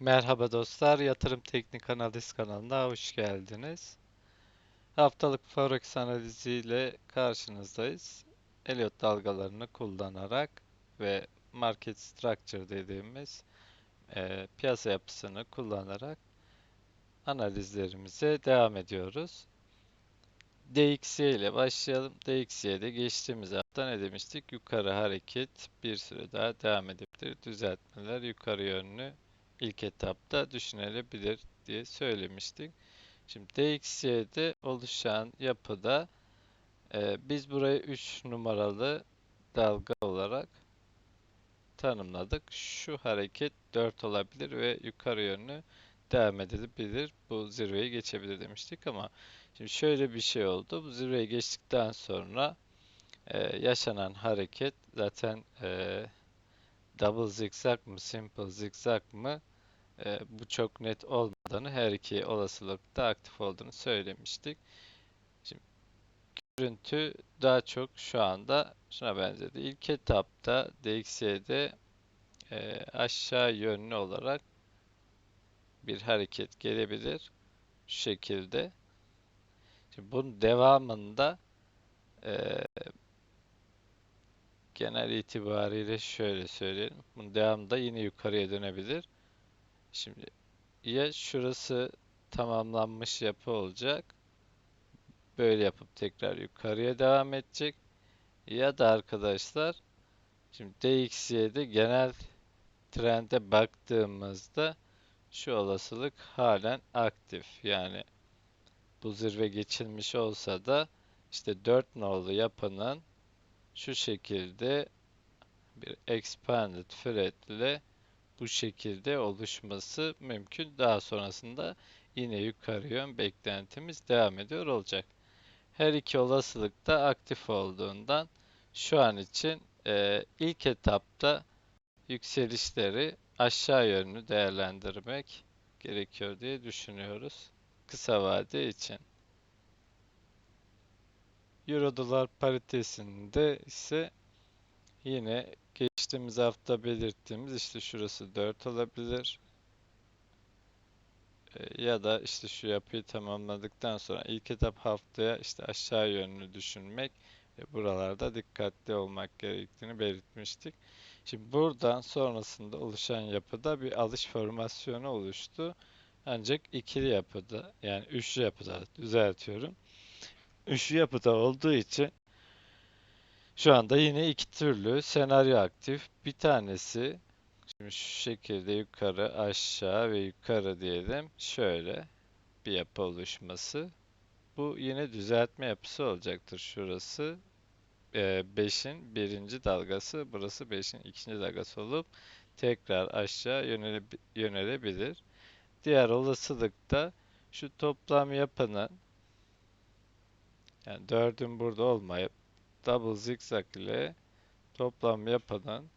Merhaba dostlar, Yatırım Teknik Analiz kanalına hoş geldiniz. Haftalık Forex analiziyle karşınızdayız. Elliott dalgalarını kullanarak ve Market Structure dediğimiz e, piyasa yapısını kullanarak analizlerimize devam ediyoruz. DXY ile başlayalım. DXY'de geçtiğimiz hafta ne demiştik? Yukarı hareket bir süre daha devam edebilir. Düzeltmeler yukarı yönlü ilk etapta düşünülebilir diye söylemiştik. Şimdi DXY'de oluşan yapıda e, biz burayı 3 numaralı dalga olarak tanımladık. Şu hareket 4 olabilir ve yukarı yönlü devam edebilir. Bu zirveyi geçebilir demiştik ama şimdi şöyle bir şey oldu. Bu zirveyi geçtikten sonra e, yaşanan hareket zaten e, double zigzag mı, simple zigzag mı e, bu çok net olmadığını, her iki olasılıkta aktif olduğunu söylemiştik. Şimdi görüntü daha çok şu anda şuna benzedi. İlk etapta DXY'de e, aşağı yönlü olarak bir hareket gelebilir. Şu şekilde. Şimdi bunun devamında e, genel itibariyle şöyle söyleyelim. Bunun devamında yine yukarıya dönebilir. Şimdi ya şurası tamamlanmış yapı olacak. Böyle yapıp tekrar yukarıya devam edecek. Ya da arkadaşlar şimdi DXY'de genel trende baktığımızda şu olasılık halen aktif. Yani bu zirve geçilmiş olsa da işte 4 nolu yapının şu şekilde bir expanded thread ile bu şekilde oluşması mümkün. Daha sonrasında yine yukarı yön beklentimiz devam ediyor olacak. Her iki olasılık da aktif olduğundan şu an için e, ilk etapta yükselişleri aşağı yönlü değerlendirmek gerekiyor diye düşünüyoruz. Kısa vade için. Euro dolar paritesinde ise yine geçtiğimiz hafta belirttiğimiz işte şurası 4 olabilir. E, ya da işte şu yapıyı tamamladıktan sonra ilk etap haftaya işte aşağı yönlü düşünmek ve buralarda dikkatli olmak gerektiğini belirtmiştik. Şimdi buradan sonrasında oluşan yapıda bir alış formasyonu oluştu. Ancak ikili yapıda yani üçlü yapıda düzeltiyorum. Üçlü yapıda olduğu için şu anda yine iki türlü senaryo aktif. Bir tanesi şimdi şu şekilde yukarı aşağı ve yukarı diyelim. Şöyle bir yapı oluşması. Bu yine düzeltme yapısı olacaktır şurası. 5'in birinci dalgası, burası 5'in ikinci dalgası olup tekrar aşağı yönele, yönelebilir. Diğer olasılıkta şu toplam yapının yani 4'ün burada olmayıp double zigzag ile toplam yapının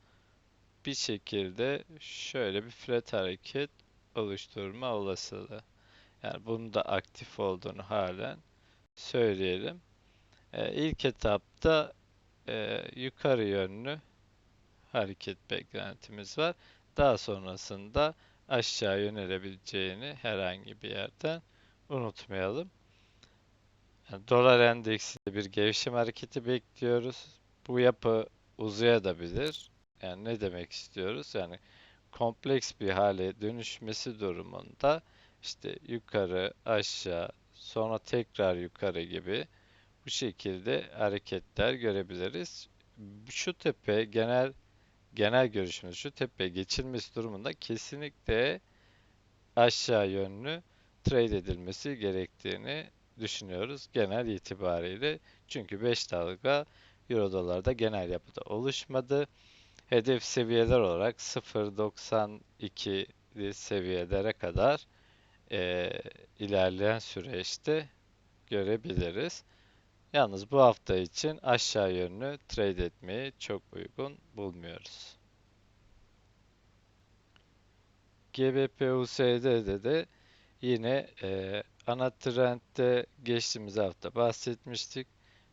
bir şekilde şöyle bir flat hareket oluşturma olasılığı. Yani bunun da aktif olduğunu halen söyleyelim. Ee, ilk etapta e, yukarı yönlü hareket beklentimiz var. Daha sonrasında aşağı yönelebileceğini herhangi bir yerden unutmayalım. Yani dolar endeksinde bir gevşeme hareketi bekliyoruz. Bu yapı uzayabilir. Yani ne demek istiyoruz? Yani kompleks bir hale dönüşmesi durumunda işte yukarı, aşağı, sonra tekrar yukarı gibi bu şekilde hareketler görebiliriz. Şu tepe genel genel görüşümüz şu tepe geçilmesi durumunda kesinlikle aşağı yönlü trade edilmesi gerektiğini düşünüyoruz genel itibariyle. Çünkü 5 dalga Euro dolarda genel yapıda oluşmadı. Hedef seviyeler olarak 0.92 seviyelere kadar e, ilerleyen süreçte görebiliriz. Yalnız bu hafta için aşağı yönlü trade etmeyi çok uygun bulmuyoruz. GBP USD'de de yine e, ana trendde geçtiğimiz hafta bahsetmiştik.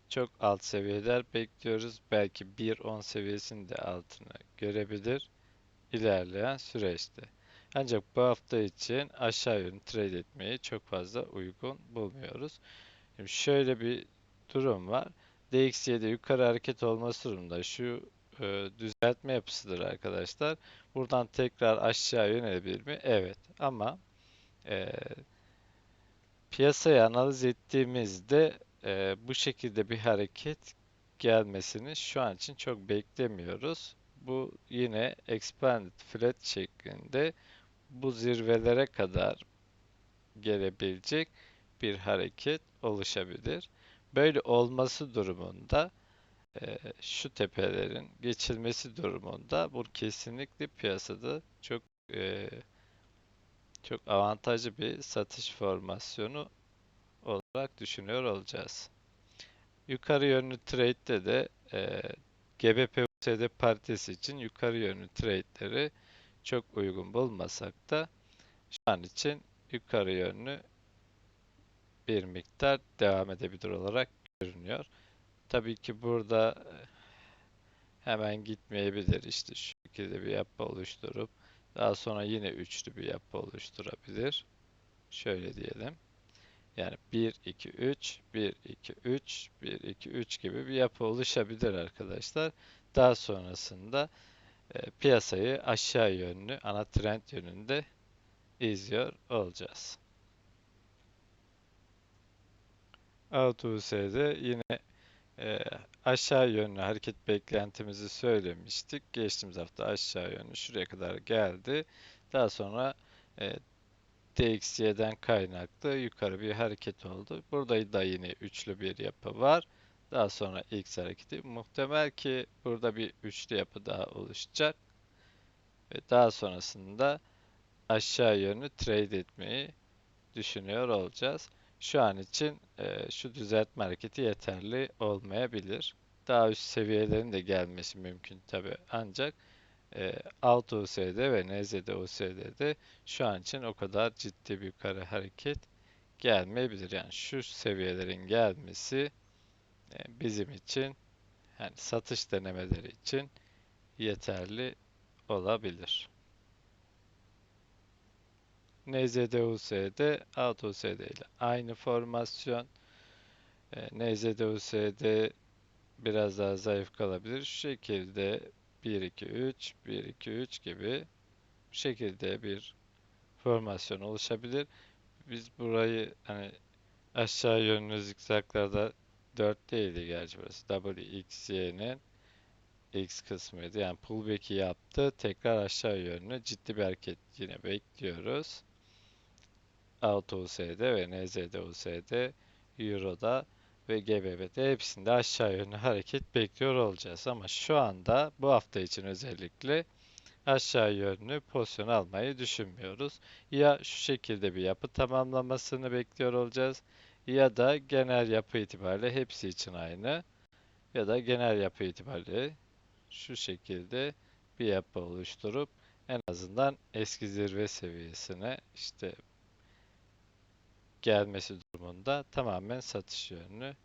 Çok alt seviyeler bekliyoruz. Belki 1.10 seviyesinin de altını görebilir ilerleyen süreçte. Ancak bu hafta için aşağı yönlü trade etmeyi çok fazla uygun bulmuyoruz. Şimdi şöyle bir durum var. DXY'de yukarı hareket olması durumunda şu e, düzeltme yapısıdır arkadaşlar. Buradan tekrar aşağı yönelebilir mi? Evet. Ama e, piyasayı analiz ettiğimizde e, bu şekilde bir hareket gelmesini şu an için çok beklemiyoruz. Bu yine expanded flat şeklinde bu zirvelere kadar gelebilecek bir hareket oluşabilir. Böyle olması durumunda e, şu tepelerin geçilmesi durumunda bu kesinlikle piyasada çok e, çok avantajlı bir satış formasyonu olarak düşünüyor olacağız. Yukarı yönlü trade'de de e, GBP USD paritesi için yukarı yönlü trade'leri çok uygun bulmasak da şu an için yukarı yönlü bir miktar devam edebilir olarak görünüyor. Tabii ki burada e, hemen gitmeyebilir. İşte şu şekilde bir yapı oluşturup daha sonra yine üçlü bir yapı oluşturabilir. Şöyle diyelim. Yani 1 2 3 1 2 3 1 2 3 gibi bir yapı oluşabilir arkadaşlar. Daha sonrasında e, piyasayı aşağı yönlü ana trend yönünde izliyor olacağız. AutoUS'de yine e, aşağı yönlü hareket beklentimizi söylemiştik. Geçtiğimiz hafta aşağı yönlü şuraya kadar geldi. Daha sonra e, DXY'den kaynaklı yukarı bir hareket oldu. Burada da yine üçlü bir yapı var. Daha sonra X hareketi. Muhtemel ki burada bir üçlü yapı daha oluşacak. Ve daha sonrasında aşağı yönlü trade etmeyi düşünüyor olacağız. Şu an için e, şu düzeltme hareketi yeterli olmayabilir. Daha üst seviyelerin de gelmesi mümkün tabi ancak e, alt USD ve NZD USD'de şu an için o kadar ciddi bir yukarı hareket gelmeyebilir. Yani şu seviyelerin gelmesi e, bizim için yani satış denemeleri için yeterli olabilir. NZD-USD, alt USD ile aynı formasyon. E, NZD-USD biraz daha zayıf kalabilir. Şu şekilde 1 2 3 1 2 3 gibi şekilde bir formasyon oluşabilir. Biz burayı hani aşağı yönlü zikzaklarda 4 değildi gerçi burası. WXY'nin X kısmıydı. Yani pullback'i yaptı. Tekrar aşağı yönlü ciddi bir hareket yine bekliyoruz. Auto USD ve NZD USD Euro'da ve GBP'de hepsinde aşağı yönlü hareket bekliyor olacağız. Ama şu anda bu hafta için özellikle aşağı yönlü pozisyon almayı düşünmüyoruz. Ya şu şekilde bir yapı tamamlamasını bekliyor olacağız ya da genel yapı itibariyle hepsi için aynı ya da genel yapı itibariyle şu şekilde bir yapı oluşturup en azından eski zirve seviyesine işte gelmesi durumunda tamamen satış yönünü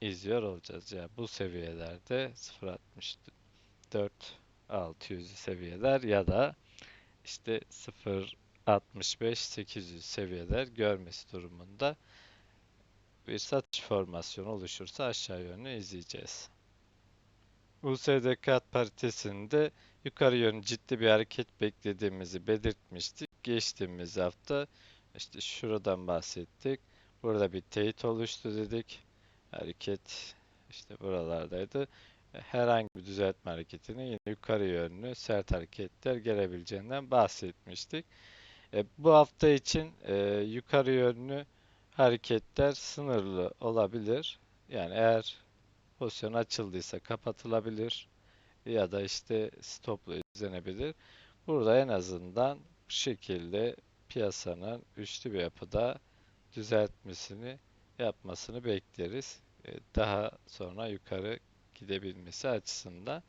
izliyor olacağız. Yani bu seviyelerde 0.64 600 seviyeler ya da işte 0.65 800 seviyeler görmesi durumunda bir satış formasyonu oluşursa aşağı yönlü izleyeceğiz. USD kağıt paritesinde yukarı yönlü ciddi bir hareket beklediğimizi belirtmiştik. Geçtiğimiz hafta işte şuradan bahsettik. Burada bir teyit oluştu dedik. Hareket işte buralardaydı. Herhangi bir düzeltme hareketinin yine yukarı yönlü sert hareketler gelebileceğinden bahsetmiştik. E, bu hafta için e, yukarı yönlü hareketler sınırlı olabilir. Yani eğer pozisyon açıldıysa kapatılabilir ya da işte stopla izlenebilir. Burada en azından bu şekilde piyasanın üçlü bir yapıda düzeltmesini yapmasını bekleriz. E, daha sonra yukarı gidebilmesi açısından.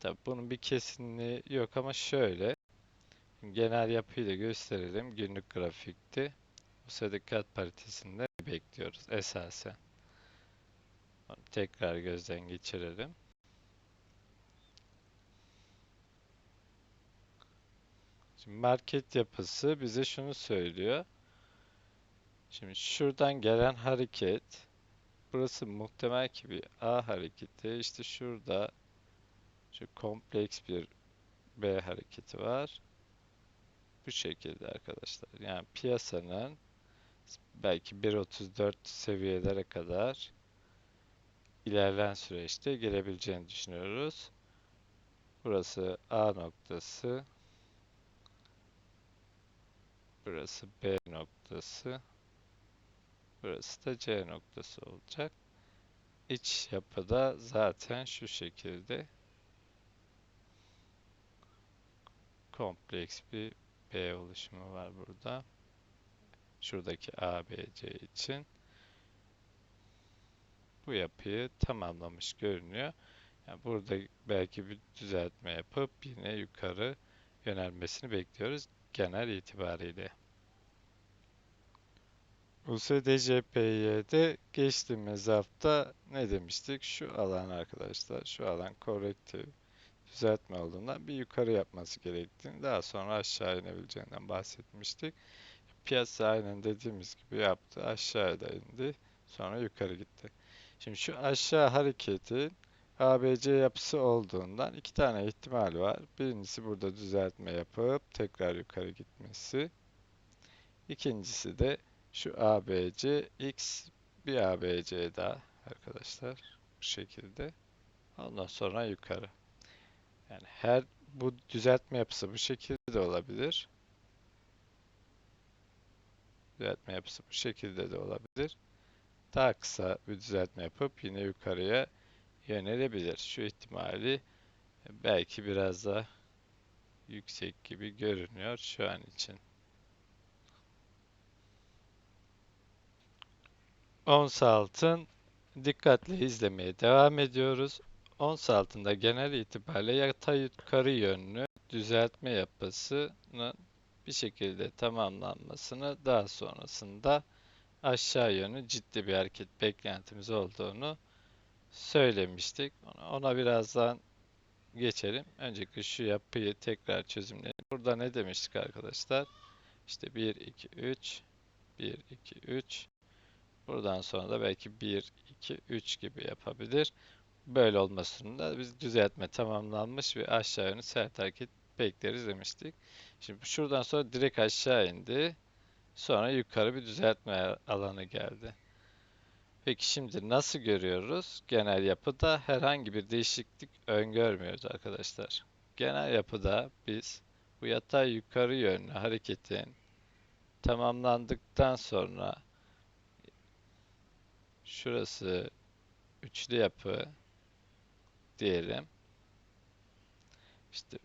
Tabi bunun bir kesinliği yok ama şöyle genel yapıyı da gösterelim günlük grafikte. Bu sadakat paritesinde bekliyoruz esasen. Tekrar gözden geçirelim. Şimdi market yapısı bize şunu söylüyor. Şimdi şuradan gelen hareket, burası muhtemel ki bir A hareketi. İşte şurada şu kompleks bir B hareketi var. Bu şekilde arkadaşlar. Yani piyasanın belki 1.34 seviyelere kadar ilerleyen süreçte gelebileceğini düşünüyoruz. Burası A noktası. Burası B noktası. Burası da C noktası olacak. İç yapıda zaten şu şekilde kompleks bir B oluşumu var burada. Şuradaki ABC için bu yapıyı tamamlamış görünüyor. Yani burada belki bir düzeltme yapıp yine yukarı yönelmesini bekliyoruz genel itibariyle. USDCPY'de geçtiğimiz hafta ne demiştik? Şu alan arkadaşlar, şu alan korrektif düzeltme olduğundan bir yukarı yapması gerektiğini, daha sonra aşağı inebileceğinden bahsetmiştik. Piyasa aynen dediğimiz gibi yaptı. Aşağıda indi. Sonra yukarı gitti. Şimdi şu aşağı hareketin ABC yapısı olduğundan iki tane ihtimal var. Birincisi burada düzeltme yapıp tekrar yukarı gitmesi. İkincisi de şu ABC X bir ABC daha arkadaşlar bu şekilde. Ondan sonra yukarı. Yani her bu düzeltme yapısı bu şekilde de olabilir. Düzeltme yapısı bu şekilde de olabilir. Daha kısa bir düzeltme yapıp yine yukarıya yönelebilir. Şu ihtimali belki biraz daha yüksek gibi görünüyor şu an için. Ons altın dikkatle izlemeye devam ediyoruz. Ons altında genel itibariyle yatay yukarı yönlü düzeltme yapısının bir şekilde tamamlanmasını daha sonrasında aşağı yönlü ciddi bir hareket beklentimiz olduğunu söylemiştik. Ona, birazdan geçelim. Öncelikle şu yapıyı tekrar çözümleyelim. Burada ne demiştik arkadaşlar? İşte 1, 2, 3, 1, 2, 3. Buradan sonra da belki 1, 2, 3 gibi yapabilir. Böyle olmasında biz düzeltme tamamlanmış ve aşağı yönlü sert hareket bekleriz demiştik. Şimdi şuradan sonra direkt aşağı indi. Sonra yukarı bir düzeltme alanı geldi. Peki şimdi nasıl görüyoruz? Genel yapıda herhangi bir değişiklik öngörmüyoruz arkadaşlar. Genel yapıda biz bu yatay yukarı yönlü hareketin tamamlandıktan sonra şurası üçlü yapı diyelim. İşte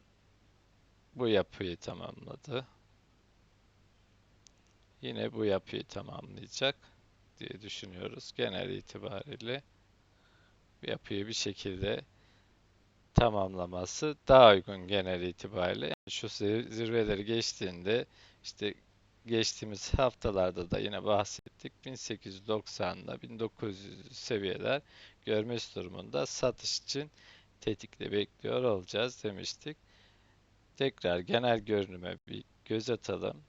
bu yapıyı tamamladı. Yine bu yapıyı tamamlayacak diye düşünüyoruz. Genel itibariyle yapıyı bir şekilde tamamlaması daha uygun genel itibariyle. Yani şu zirveleri geçtiğinde işte geçtiğimiz haftalarda da yine bahsettik. 1890'da 1900 seviyeler görmesi durumunda satış için tetikte bekliyor olacağız demiştik. Tekrar genel görünüme bir göz atalım.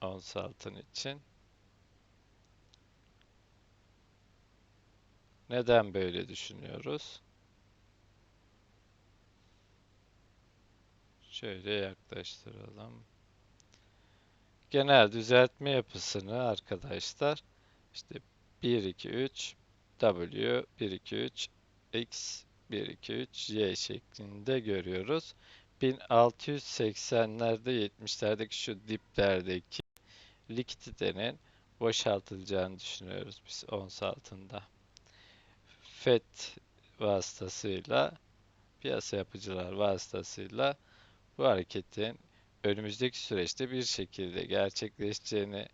Ons altın için. Neden böyle düşünüyoruz? Şöyle yaklaştıralım. Genel düzeltme yapısını arkadaşlar işte 1 2 3 W 1 2 3 X 1 2 3 Y şeklinde görüyoruz. 1680'lerde 70'lerdeki şu diplerdeki likiditenin boşaltılacağını düşünüyoruz biz ons altında. FED vasıtasıyla piyasa yapıcılar vasıtasıyla bu hareketin önümüzdeki süreçte bir şekilde gerçekleşeceğini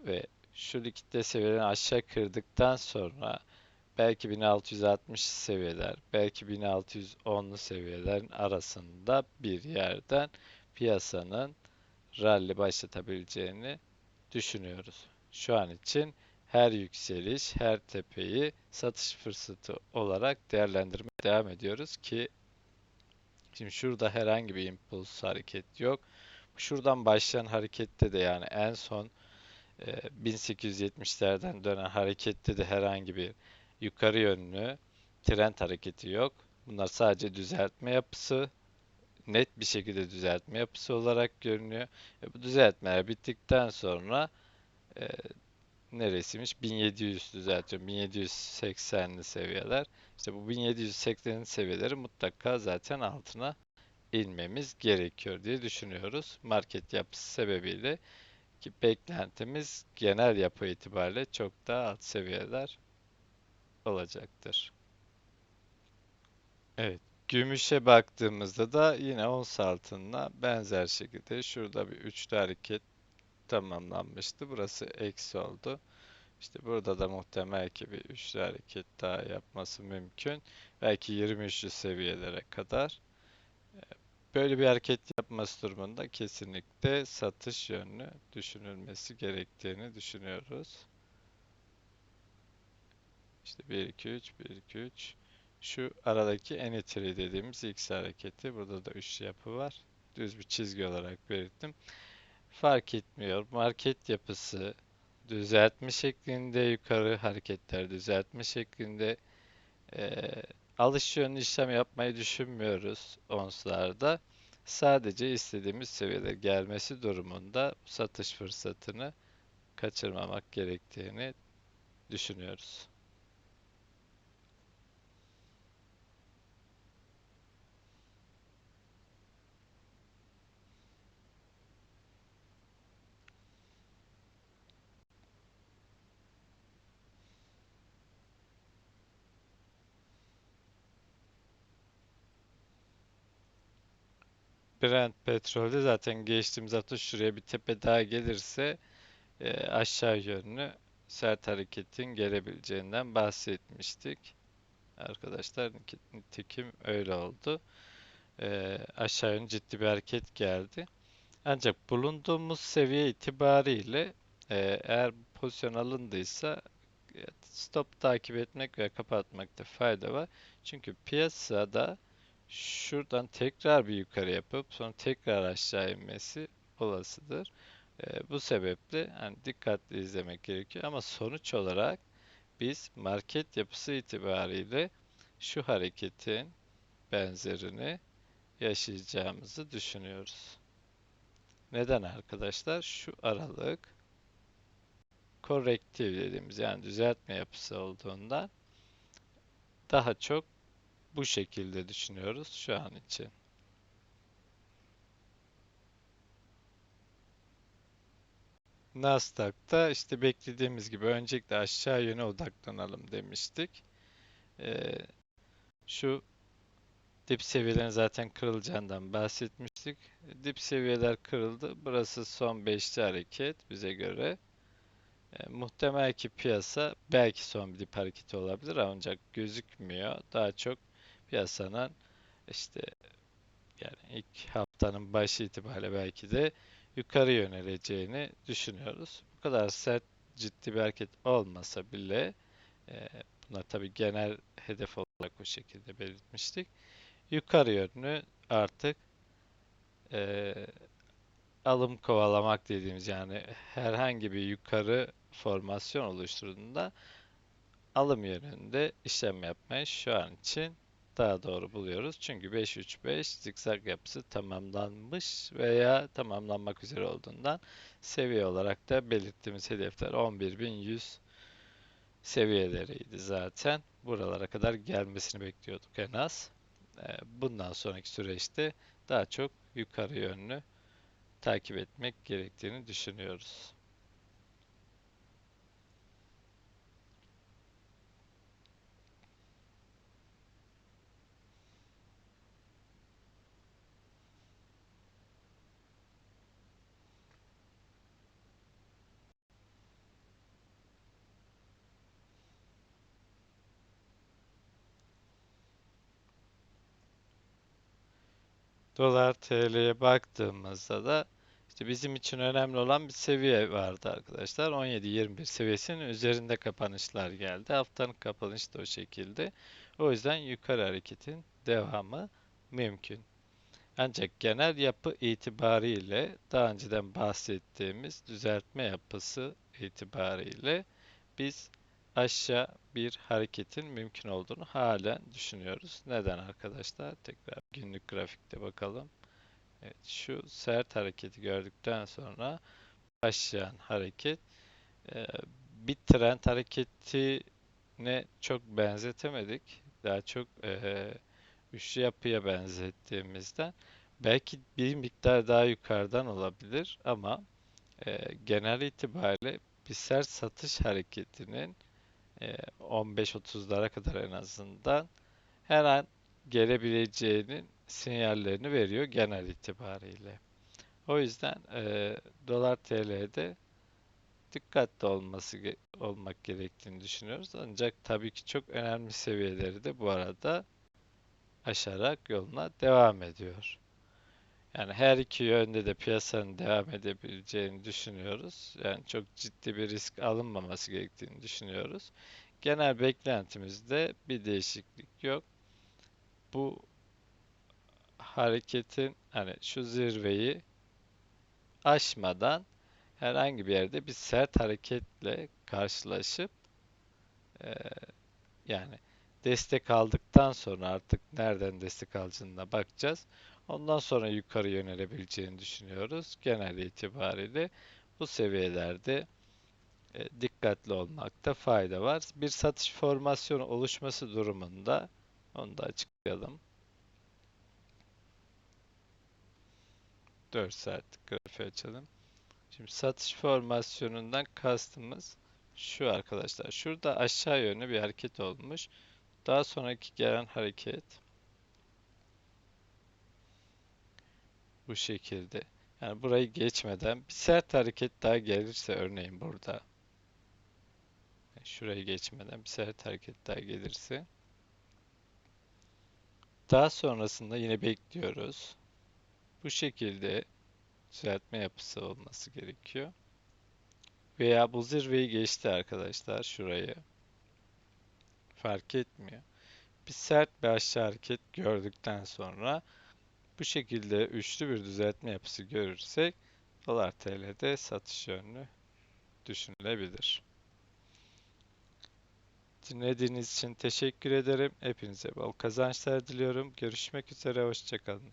ve şu likitte seviyelerini aşağı kırdıktan sonra belki 1660 seviyeler, belki 1610'lu seviyelerin arasında bir yerden piyasanın rally başlatabileceğini düşünüyoruz. Şu an için her yükseliş, her tepeyi satış fırsatı olarak değerlendirmeye devam ediyoruz ki Şimdi şurada herhangi bir impuls hareket yok. Şuradan başlayan harekette de yani en son e, 1870'lerden dönen harekette de herhangi bir yukarı yönlü trend hareketi yok. Bunlar sadece düzeltme yapısı, net bir şekilde düzeltme yapısı olarak görünüyor. E, bu düzeltmeler bittikten sonra e, neresiymiş? 1700 düzeltiyorum. 1780'li seviyeler. İşte bu 1780'li seviyeleri mutlaka zaten altına inmemiz gerekiyor diye düşünüyoruz. Market yapısı sebebiyle ki beklentimiz genel yapı itibariyle çok daha alt seviyeler olacaktır. Evet. Gümüşe baktığımızda da yine ons altınla benzer şekilde şurada bir üçlü hareket tamamlanmıştı. Burası eksi oldu. İşte burada da muhtemel ki bir üçlü hareket daha yapması mümkün. Belki 23'lü seviyelere kadar. Böyle bir hareket yapması durumunda kesinlikle satış yönlü düşünülmesi gerektiğini düşünüyoruz. İşte 1 2 3 1 2 3 şu aradaki entry dediğimiz X hareketi. Burada da üçlü yapı var. Düz bir çizgi olarak belirttim. Fark etmiyor. Market yapısı düzeltme şeklinde yukarı hareketler düzeltme şeklinde eee alış yönlü işlem yapmayı düşünmüyoruz onslarda. Sadece istediğimiz seviyede gelmesi durumunda satış fırsatını kaçırmamak gerektiğini düşünüyoruz. Brent petrolde zaten geçtiğimiz hafta şuraya bir tepe daha gelirse e, aşağı yönlü sert hareketin gelebileceğinden bahsetmiştik. Arkadaşlar nitekim öyle oldu. E, aşağı yönlü ciddi bir hareket geldi. Ancak bulunduğumuz seviye itibariyle e, eğer pozisyon alındıysa e, stop takip etmek ve kapatmakta fayda var. Çünkü piyasada şuradan tekrar bir yukarı yapıp sonra tekrar aşağı inmesi olasıdır. E, bu sebeple yani dikkatli izlemek gerekiyor ama sonuç olarak biz market yapısı itibariyle şu hareketin benzerini yaşayacağımızı düşünüyoruz. Neden arkadaşlar? Şu aralık korrektif dediğimiz yani düzeltme yapısı olduğundan daha çok bu şekilde düşünüyoruz şu an için. Nasdaq'ta işte beklediğimiz gibi öncelikle aşağı yöne odaklanalım demiştik. Ee, şu dip seviyelerin zaten kırılacağından bahsetmiştik. Dip seviyeler kırıldı. Burası son 5'li hareket bize göre. E, muhtemel ki piyasa belki son bir dip hareketi olabilir ancak gözükmüyor. Daha çok piyasanın işte yani ilk haftanın başı itibariyle belki de yukarı yöneleceğini düşünüyoruz. Bu kadar sert ciddi bir hareket olmasa bile e, buna tabii genel hedef olarak o şekilde belirtmiştik. Yukarı yönlü artık e, alım kovalamak dediğimiz yani herhangi bir yukarı formasyon oluşturduğunda alım yönünde işlem yapmayı şu an için daha doğru buluyoruz. Çünkü 5-3-5 zikzak yapısı tamamlanmış veya tamamlanmak üzere olduğundan seviye olarak da belirttiğimiz hedefler 11.100 seviyeleriydi zaten. Buralara kadar gelmesini bekliyorduk en az. Ee, bundan sonraki süreçte daha çok yukarı yönlü takip etmek gerektiğini düşünüyoruz. Dolar TL'ye baktığımızda da işte bizim için önemli olan bir seviye vardı arkadaşlar. 17-21 seviyesinin üzerinde kapanışlar geldi. Haftanın kapanışı da o şekilde. O yüzden yukarı hareketin devamı mümkün. Ancak genel yapı itibariyle daha önceden bahsettiğimiz düzeltme yapısı itibariyle biz aşağı bir hareketin mümkün olduğunu halen düşünüyoruz. Neden arkadaşlar? Tekrar günlük grafikte bakalım. Evet, şu sert hareketi gördükten sonra başlayan hareket e, bir trend hareketine çok benzetemedik. Daha çok e, üçlü yapıya benzettiğimizden belki bir miktar daha yukarıdan olabilir ama e, genel itibariyle bir sert satış hareketinin 15-30'lara kadar en azından her an gelebileceğinin sinyallerini veriyor genel itibariyle. O yüzden e, dolar TL'de dikkatli olması olmak gerektiğini düşünüyoruz. Ancak tabii ki çok önemli seviyeleri de bu arada aşarak yoluna devam ediyor. Yani her iki yönde de piyasanın devam edebileceğini düşünüyoruz. Yani çok ciddi bir risk alınmaması gerektiğini düşünüyoruz. Genel beklentimizde bir değişiklik yok. Bu hareketin hani şu zirveyi aşmadan herhangi bir yerde bir sert hareketle karşılaşıp eee, yani destek aldıktan sonra artık nereden destek alacağına bakacağız. Ondan sonra yukarı yönelebileceğini düşünüyoruz. Genel itibariyle bu seviyelerde e, dikkatli olmakta fayda var. Bir satış formasyonu oluşması durumunda onu da açıklayalım. 4 saatlik grafiği açalım. Şimdi satış formasyonundan kastımız şu arkadaşlar. Şurada aşağı yönlü bir hareket olmuş. Daha sonraki gelen hareket bu şekilde. Yani burayı geçmeden bir sert hareket daha gelirse örneğin burada şurayı geçmeden bir sert hareket daha gelirse daha sonrasında yine bekliyoruz. Bu şekilde düzeltme yapısı olması gerekiyor. Veya bu zirveyi geçti arkadaşlar şurayı. Fark etmiyor. Bir sert bir aşağı hareket gördükten sonra bu şekilde üçlü bir düzeltme yapısı görürsek dolar TL'de satış yönlü düşünülebilir. Dinlediğiniz için teşekkür ederim. Hepinize bol kazançlar diliyorum. Görüşmek üzere, hoşça kalın.